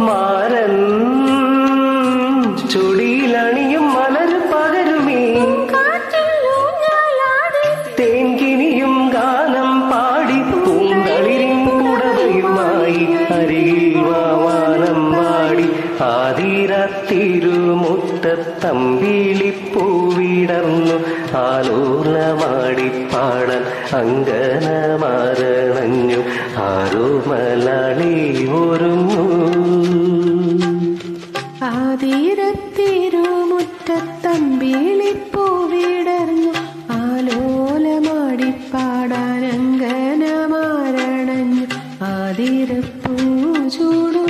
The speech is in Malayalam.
മാരൻ ചുടിയിലണിയും മലര് പകരുമേ. തേൻകിനിയും ഗാനം പാടി പൂന്തളിരും പുടവയുമായി അരികിൽ വാവാനം പാടി. ആതിരത്തിരുമുത്തത്തമ്പിളിപ്പൂവിടർന്നു ആലോലമാടിപ്പാടാൻ അങ്കനമാരണഞ്ഞു ആരോമലാളി ഒരുങ്ങു ആതിരത്തിരുമുറ്റത്തമ്പിളിപ്പൂവിടർന്നു ആലോലമാടിപ്പാടാനങ്കനമാരണഞ്ഞു. ആതിരപ്പൂ ചൂടു